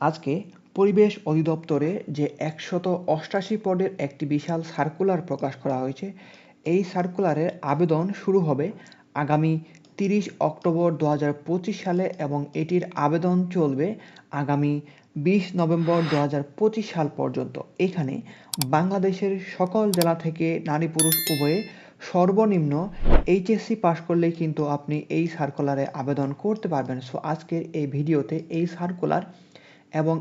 আজকে পরিবেশ অধিদপ্তরে যে একশত অষ্টাশি পদের একটি বিশাল সার্কুলার প্রকাশ করা হয়েছে এই সার্কুলারের আবেদন শুরু হবে আগামী তিরিশ অক্টোবর দু হাজার পঁচিশ সালে এবং এটির আবেদন চলবে আগামী বিশ নভেম্বর দু হাজার পঁচিশ সাল পর্যন্ত। এখানে বাংলাদেশের সকল জেলা থেকে নারী পুরুষ উভয়ে সর্বনিম্ন এইচএসসি পাশ করলেই কিন্তু আপনি এই সার্কুলারে আবেদন করতে পারবেন। সো আজকের এই ভিডিওতে এই সার্কুলার এবং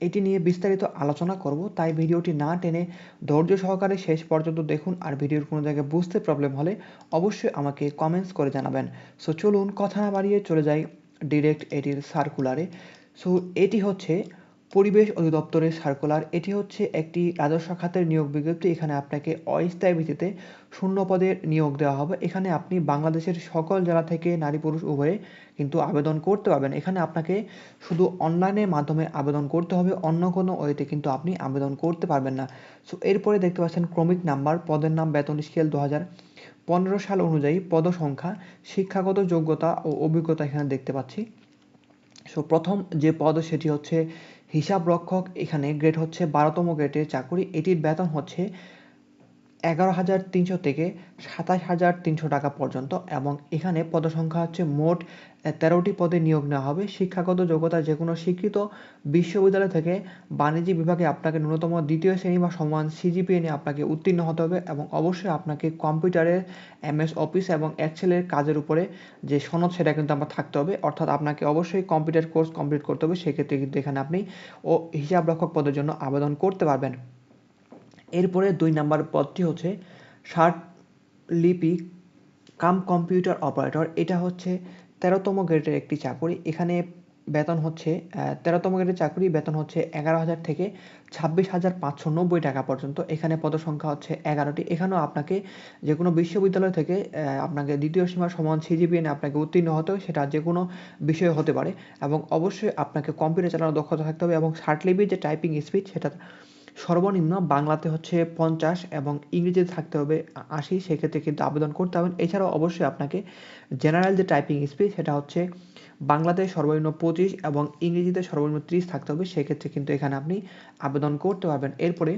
এটি নিয়ে বিস্তারিত আলোচনা করব। তাই ভিডিওটি না টেনে ধৈর্য সহকারে শেষ পর্যন্ত দেখুন আর ভিডিওর কোনো জায়গায় বুঝতে প্রবলেম হলে অবশ্যই আমাকে কমেন্টস করে জানাবেন। সো চলুন কথা না বাড়িয়ে চলে যাই ডিরেক্ট এটির সার্কুলারে সো এটি হচ্ছে পরিবেশ অধিদপ্তরের সার্কুলার এটি হচ্ছে একটি রাজস্ব খাতের নিয়োগ বিজ্ঞপ্তি। এখানে আপনাকে অস্থায়ী ভিত্তিতে শূন্য পদের নিয়োগ দেওয়া হবে। এখানে আপনি বাংলাদেশের সকল জেলা থেকে নারী পুরুষ উভয়ে কিন্তু আবেদন করতে পারবেন। এখানে আপনাকে শুধু অনলাইনের মাধ্যমে আবেদন করতে হবে, অন্য কোনো ওয়েতে কিন্তু আপনি আবেদন করতে পারবেন না। সো এরপরে দেখতে পাচ্ছেন ক্রমিক নাম্বার, পদের নাম বেতন স্কেল দু পনেরো সাল অনুযায়ী পদ সংখ্যা শিক্ষাগত যোগ্যতা ও অভিজ্ঞতা এখানে দেখতে পাচ্ছি। সো প্রথম যে পদ সেটি হচ্ছে হিসাবরক্ষক, এখানে গ্রেড হচ্ছে বারোতম গ্রেডের চাকুরি। এটির বেতন হচ্ছে এগারো হাজার তিনশো থেকে সাতাশ হাজার তিনশো টাকা পর্যন্ত এবং এখানে পদসংখ্যা হচ্ছে মোট তেরোটি পদে নিয়োগ নেওয়া হবে। শিক্ষাগত যোগ্যতা যে কোনো স্বীকৃত বিশ্ববিদ্যালয় থেকে বাণিজ্য বিভাগে আপনাকে ন্যূনতম দ্বিতীয় শ্রেণি বা সমান সিজিপিএ নিয়ে আপনাকে উত্তীর্ণ হতে হবে এবং অবশ্যই আপনাকে কম্পিউটারের এমএস অফিস এবং এক্সেলের কাজের উপরে যে সনদ সেটা কিন্তু আমার থাকতে হবে। অর্থাৎ আপনাকে অবশ্যই কম্পিউটার কোর্স কমপ্লিট করতে হবে। সেক্ষেত্রে কিন্তু এখানে আপনি ও হিসাব রক্ষক পদের জন্য আবেদন করতে পারবেন। এরপরে দুই নাম্বার পদটি হচ্ছে ষাট লিপি কাম কম্পিউটার অপারেটর। এটা হচ্ছে তেরোতম গ্রেডের একটি চাকরি। এখানে বেতন হচ্ছে তেরোতম গ্রেডের চাকরি বেতন হচ্ছে এগারো হাজার থেকে ছাব্বিশ হাজার পাঁচশো নব্বই টাকা পর্যন্ত। এখানে পদসংখ্যা হচ্ছে এগারোটি। এখানেও আপনাকে যে কোনো বিশ্ববিদ্যালয় থেকে আপনাকে দ্বিতীয় সীমা সমান সিজিপিএ আপনাকে উত্তীর্ণ হতে হবে, সেটা যে কোনো বিষয় হতে পারে। এবং অবশ্যই আপনাকে কম্পিউটার চালানোর দক্ষতা থাকতে হবে এবং ষাটলিপির যে টাইপিং স্পিড সেটা সর্বনিম্ন বাংলাতে হচ্ছে পঞ্চাশ এবং ইংরেজিতে থাকতে হবে আশি, সেক্ষেত্রে কিন্তু আবেদন করতে হবে। এছাড়াও অবশ্যই আপনাকে জেনারেল যে টাইপিং স্পিড সেটা হচ্ছে বাংলাতে সর্বনিম্ন পঁচিশ এবং ইংরেজিতে সর্বনিম্ন ত্রিশ থাকতে হবে, সেক্ষেত্রে কিন্তু এখানে আপনি আবেদন করতে পারবেন। এরপরে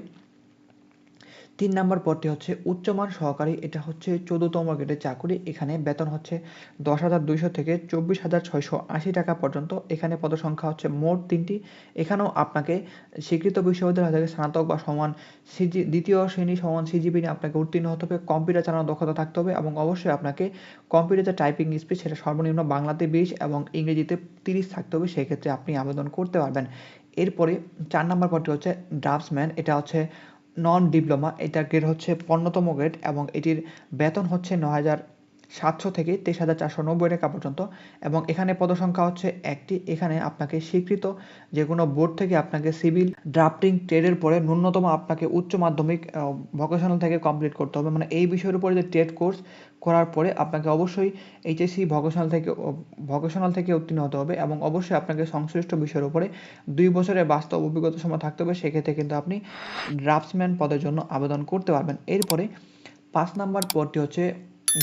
তিন নম্বর পদটি হচ্ছে উচ্চমান সহকারী। এটা হচ্ছে চোদ্দতম গ্রেডের চাকরি। এখানে বেতন হচ্ছে দশ হাজার দুইশো থেকে চব্বিশ হাজার ছয়শো আশি টাকা পর্যন্ত। এখানে পদসংখ্যা হচ্ছে মোট তিনটি। এখানেও আপনাকে স্বীকৃত বিশ্ববিদ্যালয় থেকে স্নাতক বা সমান সিজি, দ্বিতীয় শ্রেণি সমান সিজিপি নিয়ে আপনাকে উত্তীর্ণ হতে হবে। কম্পিউটার চালানোর দক্ষতা থাকতে হবে এবং অবশ্যই আপনাকে কম্পিউটার টাইপিং স্পিড সেটা সর্বনিম্ন বাংলাতে বিশ এবং ইংরেজিতে তিরিশ থাকতে হবে। সেক্ষেত্রে আপনি আবেদন করতে পারবেন। এরপরে চার নম্বর পদটি হচ্ছে ড্রাফটসম্যান। এটা হচ্ছে নন ডিপ্লোমা এটার গ্রেড হচ্ছে পণ্যতম গ্রেড এবং এটির বেতন হচ্ছে ন হাজার সাতশো থেকে তেইশ হাজার চারশো নব্বই টাকা পর্যন্ত, এবং এখানে পদসংখ্যা হচ্ছে একটি। এখানে আপনাকে স্বীকৃত যে কোনো বোর্ড থেকে আপনাকে সিভিল ড্রাফটিং ট্রেডের পরে ন্যূনতম আপনাকে উচ্চ মাধ্যমিক ভোকেশনাল থেকে কমপ্লিট করতে হবে। মানে এই বিষয়ের উপরে যে ট্রেড কোর্স করার পরে আপনাকে অবশ্যই এইচএসসি ভোকেশনাল থেকে ভোকেশনাল থেকে উত্তীর্ণ হতে হবে, এবং অবশ্যই আপনাকে সংশ্লিষ্ট বিষয়ের উপরে দুই বছরের বাস্তব অভিজ্ঞতা সময় থাকতে হবে। সেক্ষেত্রে কিন্তু আপনি ড্রাফটসম্যান পদের জন্য আবেদন করতে পারবেন। এরপরে পাঁচ নাম্বার পদটি হচ্ছে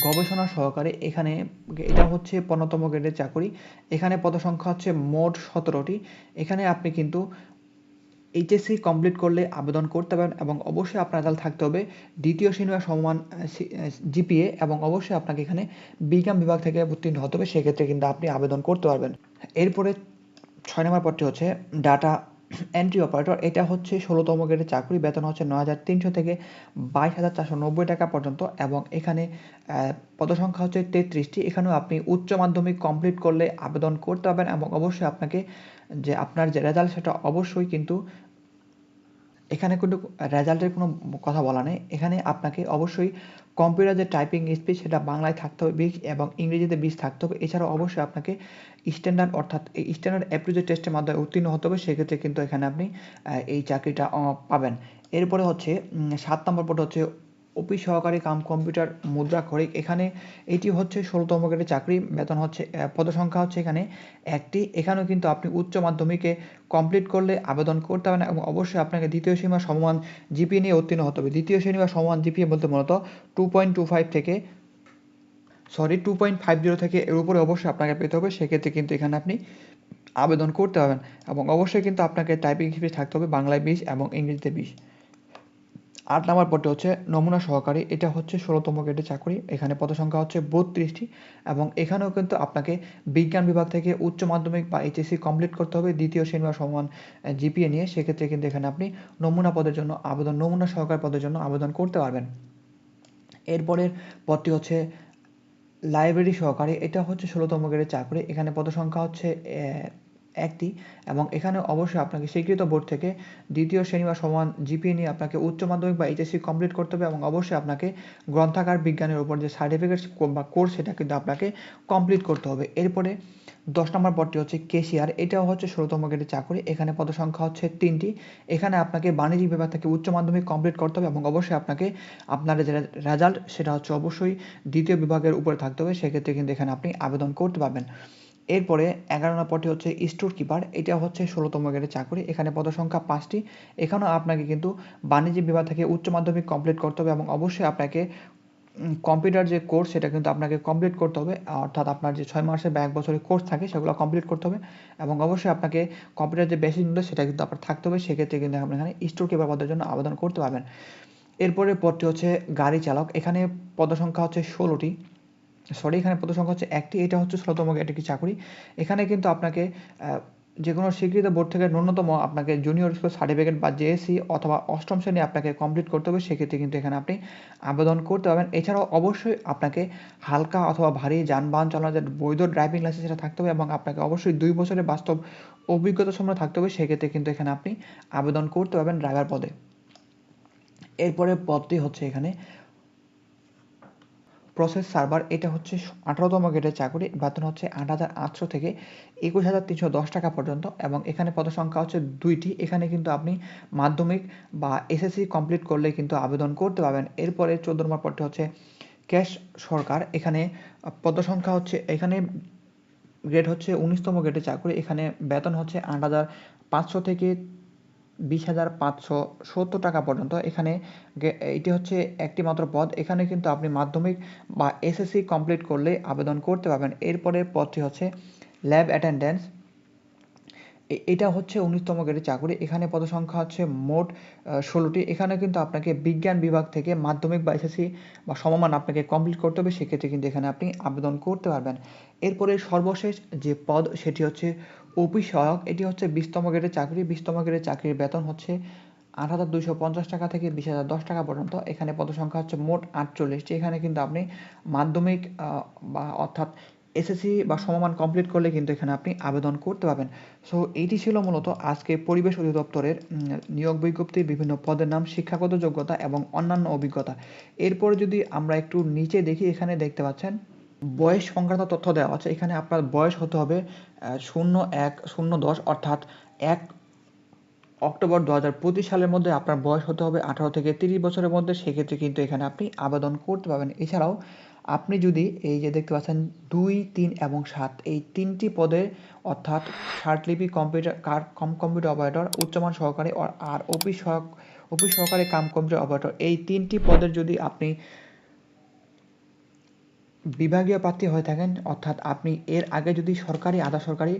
গবেষণা সহকারী এখানে, এটা হচ্ছে পনেরোতম গ্রেডের চাকরি। এখানে পদসংখ্যা হচ্ছে মোট সতেরোটি। এখানে আপনি কিন্তু এইচএসসি কমপ্লিট করলে আবেদন করতে পারেন এবং অবশ্যই আপনার রেজাল্ট থাকতে হবে দ্বিতীয় শ্রেণি সমান জিপিএ এবং অবশ্যই আপনাকে এখানে বিজ্ঞান বিভাগ থেকে উত্তীর্ণ হতে হবে। সেক্ষেত্রে কিন্তু আপনি আবেদন করতে পারবেন। এরপরে ছয় নম্বর পদটি হচ্ছে ডাটা এন্ট্রি অপারেটর এটা হচ্ছে ষোলোতম গ্রেডের চাকরি, বেতন হচ্ছে নয় হাজার তিনশো থেকে বাইশ হাজার চারশো নব্বই টাকা পর্যন্ত এবং এখানে পদসংখ্যা হচ্ছে তেত্রিশটি। এখানেও আপনি উচ্চ মাধ্যমিক কমপ্লিট করলে আবেদন করতে পারবেন এবং অবশ্যই আপনাকে যে আপনার যে রেজাল্ট সেটা অবশ্যই কিন্তু এখানে কিন্তু রেজাল্টের কোনো কথা বলা নেই। এখানে আপনাকে অবশ্যই কম্পিউটার যে টাইপিং স্পিড সেটা বাংলায় থাকতে হবে বিশ এবং ইংরেজিতে বিশ থাকতে হবে। এছাড়াও অবশ্যই আপনাকে স্ট্যান্ডার্ড অর্থাৎ এই স্ট্যান্ডার্ড অ্যাপ্রোচের টেস্টের মাধ্যমে উত্তীর্ণ হতে হবে। সেক্ষেত্রে কিন্তু এখানে আপনি এই চাকরিটা পাবেন। এরপরে হচ্ছে সাত নম্বর পদ হচ্ছে অফিস সহকারী কাম কম্পিউটার মুদ্রা খরিক এখানে এটি হচ্ছে ষোলোতম গ্রেডের চাকরি, বেতন হচ্ছে পদসংখ্যা হচ্ছে এখানে একটি। এখানেও কিন্তু আপনি উচ্চ মাধ্যমিকে কমপ্লিট করলে আবেদন করতে পারেন এবং অবশ্যই আপনাকে দ্বিতীয় সীমা সমমান জিপি নিয়ে উত্তীর্ণ হতে হবে। দ্বিতীয় শ্রেণি বা সমান জিপিএ বলতে মূলত টু পয়েন্ট টু ফাইভ থেকে, sorry, two point five zero থেকে এর উপরে অবশ্যই আপনাকে পেতে হবে। সেক্ষেত্রে কিন্তু এখানে আপনি আবেদন করতে পারবেন এবং অবশ্যই কিন্তু আপনাকে টাইপিং স্পিড থাকতে হবে বাংলায় বিশ এবং ইংরেজিতে বিশ। আট নম্বর পদটি হচ্ছে নমুনা সহকারী। এটা হচ্ছে ষোলোতম গ্রেডের চাকরি। এখানে পদসংখ্যা হচ্ছে বত্রিশটি এবং এখানেও কিন্তু আপনাকে বিজ্ঞান বিভাগ থেকে উচ্চ মাধ্যমিক বা এইচএসসি কমপ্লিট করতে হবে। দ্বিতীয় শ্রেণি বা সমান জিপিএ নিয়ে সেক্ষেত্রে কিন্তু এখানে আপনি নমুনা পদের জন্য আবেদন, নমুনা সহকারী পদের জন্য আবেদন করতে পারবেন। এরপরের পদটি হচ্ছে লাইব্রেরি সহকারী। এটা হচ্ছে ষোলোতম গ্রেডের চাকরি। এখানে পদসংখ্যা হচ্ছে একটি এবং এখানে অবশ্যই আপনাকে স্বীকৃত বোর্ড থেকে দ্বিতীয় শ্রেণি বা সমান জিপিএ নিয়ে আপনাকে উচ্চ মাধ্যমিক বা এইচএসসি কমপ্লিট করতে হবে এবং অবশ্যই আপনাকে গ্রন্থাগার বিজ্ঞানের উপর যে সার্টিফিকেট বা কোর্স সেটা কিন্তু আপনাকে কমপ্লিট করতে হবে। এরপরে দশ নম্বর পদটি হচ্ছে কেশিয়ার এটাও হচ্ছে ষোলোতম গ্রেডের চাকরি। এখানে পদসংখ্যা হচ্ছে তিনটি। এখানে আপনাকে বাণিজ্যিক বিভাগ থেকে উচ্চ মাধ্যমিক কমপ্লিট করতে হবে এবং অবশ্যই আপনাকে আপনার যে রেজাল্ট সেটা হচ্ছে অবশ্যই দ্বিতীয় বিভাগের উপরে থাকতে হবে। সেক্ষেত্রে কিন্তু এখানে আপনি আবেদন করতে পারবেন। এরপরে এগারো নম্বর পদটি হচ্ছে স্টোর কিপার। এটা হচ্ছে ষোলোতম গ্রেডের চাকরি। এখানে পদসংখ্যা পাঁচটি। এখানেও আপনাকে কিন্তু বাণিজ্যিক বিভাগ থেকে উচ্চ মাধ্যমিক কমপ্লিট করতে হবে এবং অবশ্যই আপনাকে কম্পিউটার যে কোর্স সেটা কিন্তু আপনাকে কমপ্লিট করতে হবে। অর্থাৎ আপনার যে ছয় মাসের বা এক বছরের কোর্স থাকে, সেগুলো কমপ্লিট করতে হবে এবং অবশ্যই আপনাকে কম্পিউটার যে বেসিক নলেজ সেটা কিন্তু আপনার থাকতে হবে। সেক্ষেত্রে কিন্তু আপনি এখানে স্টোর কিপার পদের জন্য আবেদন করতে পারবেন। এরপরে পদটি হচ্ছে গাড়ি চালক। এখানে পদসংখ্যা হচ্ছে ষোলোটি। সরি এখানে পদ সংখ্যা হচ্ছে একটি, এটা হচ্ছে ষোলোতম একটি চাকরি? এখানে কিন্তু আপনাকে যে কোনো স্বীকৃত বোর্ড থেকে ন্যূনতম আপনাকে জুনিয়র স্কুল সার্টিফিকেট বা জেএসসি অথবা অষ্টম শ্রেণি আপনাকে কমপ্লিট করতে হবে, সেক্ষেত্রে কিন্তু এখানে আপনি আবেদন করতে পারবেন। এছাড়াও অবশ্যই আপনাকে হালকা অথবা ভারী যানবাহন চালানোর বৈধ ড্রাইভিং লাইসেন্স সেটা থাকতে হবে এবং আপনাকে অবশ্যই দুই বছরের বাস্তব অভিজ্ঞতা সম্পন্ন থাকতে হবে, সেক্ষেত্রে কিন্তু এখানে আপনি আবেদন করতে পারবেন ড্রাইভার পদে। এরপরে পদটি হচ্ছে এখানে প্রসেস সার্ভার এটা হচ্ছে আঠারোতম গ্রেডের চাকরি, বেতন হচ্ছে আট হাজার আটশো থেকে একুশ হাজার তিনশো দশ টাকা পর্যন্ত এবং এখানে পদসংখ্যা হচ্ছে দুইটি। এখানে কিন্তু আপনি মাধ্যমিক বা এসএসসি কমপ্লিট করলে কিন্তু আবেদন করতে পারবেন। এরপরে চোদ্দ নম্বর পদটি হচ্ছে ক্যাশ সরকার। এখানে পদসংখ্যা হচ্ছে, এখানে গ্রেড হচ্ছে উনিশতম গ্রেডের চাকরি, এখানে বেতন হচ্ছে আট হাজার পাঁচশো থেকে বিশ হাজার পাঁচশো সত্তর টাকা পর্যন্ত। এখানে এটি হচ্ছে একটি মাত্র পদ। এখানে কিন্তু আপনি মাধ্যমিক বা এসএসসি কমপ্লিট করলে আবেদন করতে পারবেন। এরপরে পদটি হচ্ছে ল্যাব অ্যাটেন্ডেন্স এটা হচ্ছে উনিশতম গ্রেডের চাকরি। এখানে পদসংখ্যা হচ্ছে মোট ষোলোটি। এখানে কিন্তু আপনাকে বিজ্ঞান বিভাগ থেকে মাধ্যমিক বা এসএসসি বা সমমান আপনাকে কমপ্লিট করতে হবে। সেক্ষেত্রে কিন্তু এখানে আপনি আবেদন করতে পারবেন। এরপরে সর্বশেষ যে পদ, সেটি হচ্ছে অফিস সহায়ক এটি হচ্ছে বিশতম গ্রেডের চাকরি। বিশতম গ্রেডের চাকরির বেতন হচ্ছে আট হাজার দুইশো পঞ্চাশ টাকা থেকে বিশ হাজার দশ টাকা পর্যন্ত। এখানে পদসংখ্যা হচ্ছে মোট আটচল্লিশটি। এখানে কিন্তু আপনি মাধ্যমিক বা অর্থাৎ এসএসসি বা সমমান কমপ্লিট করলে কিন্তু এখানে আপনি আবেদন করতে পারবেন। সো এইটি ছিল মূলত আজকে পরিবেশ অধিদপ্তরের নিয়োগ বিজ্ঞপ্তির বিভিন্ন পদের নাম, শিক্ষাগত যোগ্যতা এবং অন্যান্য অভিজ্ঞতা। এরপরে যদি আমরা একটু নিচে দেখি, এখানে দেখতে পাচ্ছেন বয়স সংক্রান্ত তথ্য দেওয়া আছে। এখানে আপনার বয়স হতে হবে শূন্য এক, শূন্য দশ, অর্থাৎ এক অক্টোবর দু হাজার পঁচিশ সালের মধ্যে আপনার বয়স হতে হবে আঠারো থেকে তিরিশ বছরের মধ্যে। সেক্ষেত্রে কিন্তু এখানে আপনি আবেদন করতে পারবেন। এছাড়াও আপনি যদি এই যে দেখতে পাচ্ছেন দুই, তিন এবং সাত, এই তিনটি পদে অর্থাৎ ষাটলিপি কম্পিউটার, কার, কম কম্পিউটার অপারেটর, উচ্চমান সহকারী আর- অফিস সহক অফিস সহকারী কাম কম্পিউটার অপারেটর, এই তিনটি পদের যদি আপনি বিভাগীয় প্রার্থী হয়ে থাকেন, অর্থাৎ আপনি এর আগে যদি সরকারি, আধা সরকারি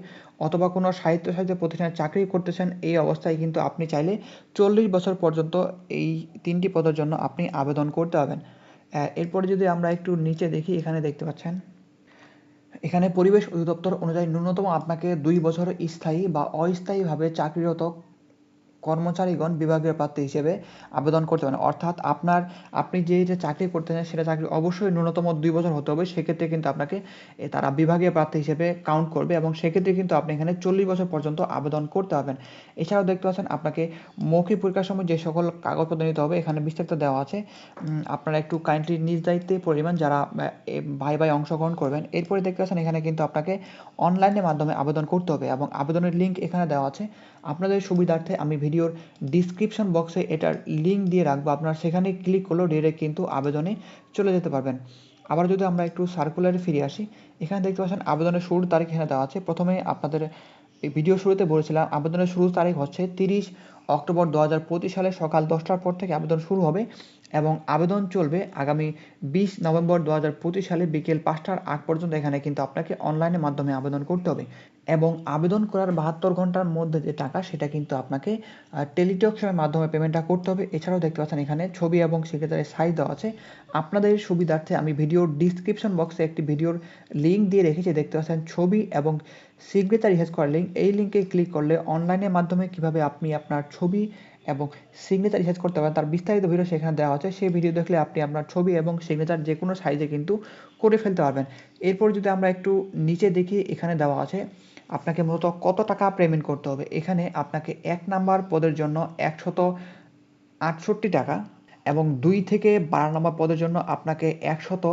অথবা কোনো স্বায়ত্তশাসিত প্রতিষ্ঠানে চাকরি করতেছেন, এই অবস্থায় কিন্তু আপনি চাইলে চল্লিশ বছর পর্যন্ত এই তিনটি পদের জন্য আপনি আবেদন করতে পারবেন। এরপরে যদি আমরা একটু নিচে দেখি, এখানে দেখতে পাচ্ছেন, এখানে পরিবেশ অধিদপ্তর অনুযায়ী ন্যূনতম আপনাকে দুই বছর স্থায়ী বা অস্থায়ীভাবে চাকরিরত কর্মচারীগণ বিভাগীয় প্রার্থী হিসেবে আবেদন করতে পারেন। অর্থাৎ আপনার, আপনি যে যে চাকরি করতে চান, সেটা চাকরি অবশ্যই ন্যূনতম দুই বছর হতে হবে। সেক্ষেত্রে কিন্তু আপনাকে তারা বিভাগীয় প্রার্থী হিসেবে কাউন্ট করবে এবং সেক্ষেত্রে কিন্তু আপনি এখানে চল্লিশ বছর পর্যন্ত আবেদন করতে পারবেন। এছাড়াও দেখতে পাচ্ছেন, আপনাকে মৌখিক পরীক্ষার সময় যে সকল কাগজপত্র নিতে হবে, এখানে বিস্তারিত দেওয়া আছে। আপনারা একটু কাইন্ডলি নিজ দায়িত্বে পরিমাণ যারা ভাই ভাই অংশগ্রহণ করবেন, এরপরে দেখতে পাচ্ছেন এখানে কিন্তু আপনাকে অনলাইনের মাধ্যমে আবেদন করতে হবে এবং আবেদনের লিঙ্ক এখানে দেওয়া আছে। আপনাদের সুবিধার্থে আমি ভিডিওর ডিসক্রিপশন বক্সে এটার লিঙ্ক দিয়ে রাখব। আপনারা সেখানে ক্লিক করলেও ডিরেক্ট কিন্তু আবেদনে চলে যেতে পারবেন। আবার যদি আমরা একটু সার্কুলারে ফিরে আসি, এখানে দেখতে পাচ্ছেন আবেদনের শুরুর তারিখ এখানে দেওয়া আছে। প্রথমে আপনাদের এই ভিডিও শুরুতে বলেছিলাম, আবেদনের শুরুর তারিখ হচ্ছে তিরিশ অক্টোবর দু হাজার পঁচিশ সালে সকাল দশটার পর থেকে আবেদন শুরু হবে এবং আবেদন চলবে আগামী বিশ নভেম্বর দু হাজার পঁচিশ সালে বিকেল পাঁচটার আগ পর্যন্ত এখানে কিন্তু আপনাকে অনলাইনের মাধ্যমে আবেদন করতে হবে। এবং আবেদন করার বাহাত্তর ঘণ্টার মধ্যে যে টাকা, সেটা কিন্তু আপনাকে টেলিটকের মাধ্যমে পেমেন্টটা করতে হবে। এছাড়াও দেখতে পাচ্ছেন এখানে ছবি এবং সেক্রেটারির সাইজ দেওয়া আছে। আপনাদের সুবিধার্থে আমি ভিডিওর ডিসক্রিপশন বক্সে একটি ভিডিওর লিঙ্ক দিয়ে রেখেছি। দেখতে পাচ্ছেন ছবি এবং সিগনেচার রিহাজ করার লিঙ্ক এই লিঙ্কে ক্লিক করলে অনলাইনের মাধ্যমে কীভাবে আপনি আপনার ছবি এবং সিগনেচার রিসার্চ করতে পারেন, তার বিস্তারিত ভিডিও সেখানে দেওয়া আছে। সেই ভিডিও দেখলে আপনি আপনার ছবি এবং সিগনেচার যে কোনো সাইজে কিন্তু করে ফেলতে পারবেন। এরপর যদি আমরা একটু নিচে দেখি, এখানে দেওয়া আছে আপনাকে মূলত কত টাকা পেমেন্ট করতে হবে? এখানে আপনাকে এক নাম্বার পদের জন্য একশত আটষট্টি টাকা এবং দুই থেকে বারো নম্বর পদের জন্য আপনাকে একশত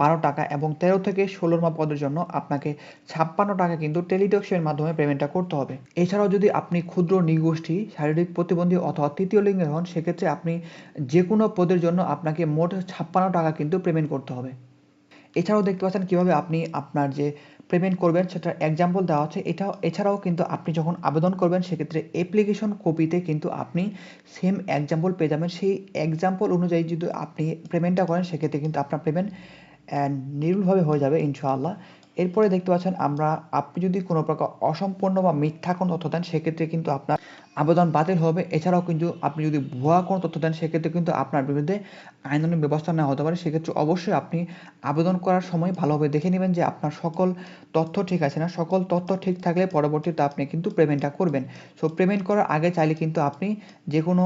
বারো টাকা এবং তেরো থেকে ষোলো নম্বর পদের জন্য আপনাকে ছাপ্পান্ন টাকা কিন্তু টেলিটক্সের মাধ্যমে পেমেন্টটা করতে হবে। এছাড়াও যদি আপনি ক্ষুদ্র নিগোষ্ঠী, শারীরিক প্রতিবন্ধী অথবা তৃতীয় লিঙ্গের হন, সেক্ষেত্রে আপনি যে কোনো পদের জন্য আপনাকে মোট ছাপ্পান্ন টাকা কিন্তু পেমেন্ট করতে হবে। এছাড়াও দেখতে পাচ্ছেন কীভাবে আপনি আপনার যে পেমেন্ট করবেন, সেটার এক্সাম্পল দেওয়া হচ্ছে এটাও, এছাড়াও কিন্তু আপনি যখন আবেদন করবেন, সেক্ষেত্রে অ্যাপ্লিকেশন কপিতে কিন্তু আপনি সেম এক্সাম্পল পেয়ে যাবেন। সেই এক্সাম্পল অনুযায়ী যদি আপনি পেমেন্টটা করেন, সেক্ষেত্রে কিন্তু আপনার পেমেন্ট নির্ভুলভাবে হয়ে যাবে, ইনশাআল্লাহ। এরপরে দেখতে পাচ্ছেন আমরা, আপনি যদি কোনো প্রকার অসম্পূর্ণ বা মিথ্যা কোনো তথ্য দেন, সেক্ষেত্রে কিন্তু আপনার আবেদন বাতিল হবে। এছাড়াও কিন্তু আপনি যদি ভুয়া কোনো তথ্য দেন, সেক্ষেত্রে কিন্তু আপনার বিরুদ্ধে আইনানুগ ব্যবস্থা নেওয়া হতে পারে। সেক্ষেত্রে অবশ্যই আপনি আবেদন করার সময় ভালোভাবে দেখে নেবেন যে আপনার সকল তথ্য ঠিক আছে না। সকল তথ্য ঠিক থাকলে পরবর্তীতে আপনি কিন্তু পেমেন্টটা করবেন। সো, পেমেন্ট করার আগে চাইলে কিন্তু আপনি যে কোনো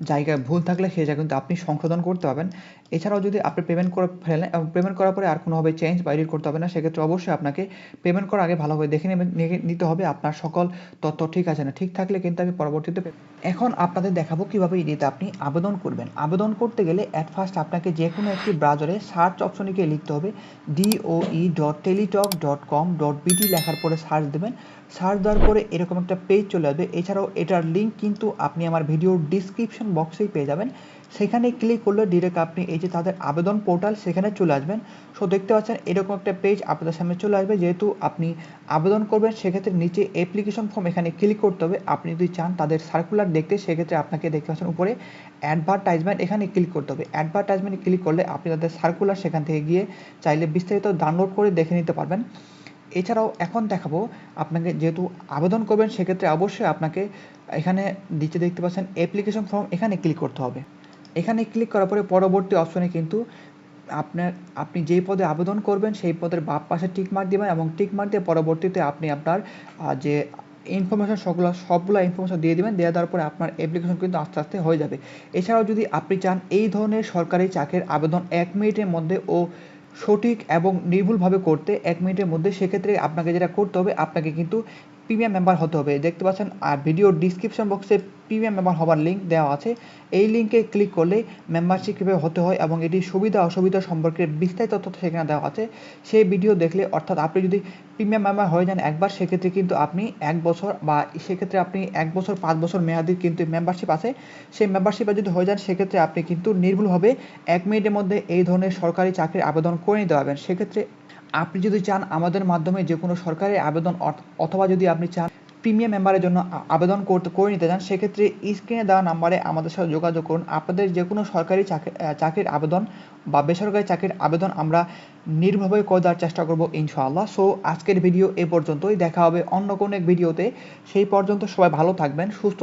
জায়গায় ভুল থাকলে সেই জায়গায় কিন্তু আপনি সংশোধন করতে পারবেন। এছাড়াও যদি আপনি পেমেন্ট করে ফেলেন এবং পেমেন্ট করার পরে আর কোনোভাবে চেঞ্জ বা এডিট করতে হবে না, সেক্ষেত্রে অবশ্যই আপনাকে পেমেন্ট করার আগে ভালোভাবে দেখে নেবেন নিতে হবে। আপনার সকল তথ্য ঠিক আছে না? ঠিক থাকলে কিন্তু আমি পরবর্তীতে এখন আপনাদের দেখাবো কীভাবে ইডিতে আপনি আবেদন করবেন। আবেদন করতে গেলে অ্যাট ফার্স্ট আপনাকে যে কোনো একটি ব্রাউজারে সার্চ অপশনে গিয়ে লিখতে হবে DOE dot Teletalk dot com dot BD লেখার পরে সার্চ দেবেন। সার্চ দেওয়ার পরে এরকম একটা পেজ চলে আসবে। এছাড়াও এটার লিঙ্ক কিন্তু আপনি আমার ভিডিওর ডিসক্রিপশন বক্সেই পেয়ে যাবেন। সেখানে ক্লিক করলে ডিরেক্ট আপনি এই যে তাদের আবেদন পোর্টাল সেখানে চলে আসবেন। সো দেখতে পাচ্ছেন এরকম একটা পেজ আপনাদের সামনে চলে আসবে। যেহেতু আপনি আবেদন করবেন, সেক্ষেত্রে নিচে অ্যাপ্লিকেশন ফর্ম এখানে ক্লিক করতে হবে। আপনি যদি চান তাদের সার্কুলার দেখতে, সেক্ষেত্রে আপনাকে দেখতে পাচ্ছেন উপরে অ্যাডভার্টাইজমেন্ট এখানে ক্লিক করতে হবে। অ্যাডভার্টাইজমেন্টে ক্লিক করলে আপনি তাদের সার্কুলার সেখান থেকে গিয়ে চাইলে বিস্তারিত ডাউনলোড করে দেখে নিতে পারবেন। এছাড়াও এখন দেখাবো, আপনাকে যেহেতু আবেদন করবেন, সেক্ষেত্রে অবশ্যই আপনাকে এখানে নিচে দেখতে পাচ্ছেন অ্যাপ্লিকেশন ফর্ম এখানে ক্লিক করতে হবে। এখানে ক্লিক করার পরে পরবর্তী অপশনে কিন্তু আপনার, আপনি যেই পদে আবেদন করবেন, সেই পদের বাম পাশে টিক মার্ক দিবেন এবং টিক মার্ক দিয়ে পরবর্তীতে আপনি আপনার যে ইনফরমেশন সবগুলো সবগুলো ইনফরমেশন দিয়ে দিবেন, দিয়ে দেওয়ার পরে আপনার অ্যাপ্লিকেশন কিন্তু আস্তে আস্তে হয়ে যাবে। এছাড়াও যদি আপনি চান এই ধরনের সরকারি চাকরির আবেদন এক মিনিটের মধ্যে ও সঠিক এবং নির্ভুলভাবে করতে এক মিনিটের মধ্যে, সেক্ষেত্রে আপনাকে যেটা করতে হবে, আপনাকে কিন্তু প্রিমিয়াম মেম্বার হতে হবে। দেখতে পাচ্ছেন, আর ভিডিও ডিসক্রিপশন বক্সে প্রিমিয়াম মেম্বার হওয়ার লিঙ্ক দেওয়া আছে। এই লিঙ্কে ক্লিক করলে মেম্বারশিপ কীভাবে হতে হয় এবং এটির সুবিধা অসুবিধা সম্পর্কে বিস্তারিত তথ্য সেখানে দেওয়া আছে। সেই ভিডিও দেখলে, অর্থাৎ আপনি যদি প্রিমিয়াম মেম্বার হয়ে যান একবার, সেক্ষেত্রে কিন্তু আপনি এক বছর বা সেক্ষেত্রে আপনি এক বছর, পাঁচ বছর মেয়াদি কিন্তু মেম্বারশিপ আছে। সেই মেম্বারশিপে যদি হয়ে যান, সেক্ষেত্রে আপনি কিন্তু নির্ভুলভাবে এক মিনিটের মধ্যে এই ধরনের সরকারি চাকরির আবেদন করে নিতে পারবেন। সেক্ষেত্রে আপনি যদি চান আমাদের মাধ্যমে যে কোনো সরকারি আবেদন অথ- অথবা যদি আপনি চান প্রিমিয়াম মেম্বারের জন্য আবেদন করতে, করে নিতে চান, সেক্ষেত্রে স্ক্রিনে দেওয়া নাম্বারে আমাদের সাথে যোগাযোগ করুন। আপনাদের যে কোনো সরকারি চাকরি চাকরির আবেদন বা বেসরকারি চাকরির আবেদন আমরা নির্ভরভাবে করে দেওয়ার চেষ্টা করব ইনশাআল্লাহ। সো, আজকের ভিডিও এ পর্যন্তই। দেখা হবে অন্য কোনো এক ভিডিওতে। সেই পর্যন্ত সবাই ভালো থাকবেন, সুস্থ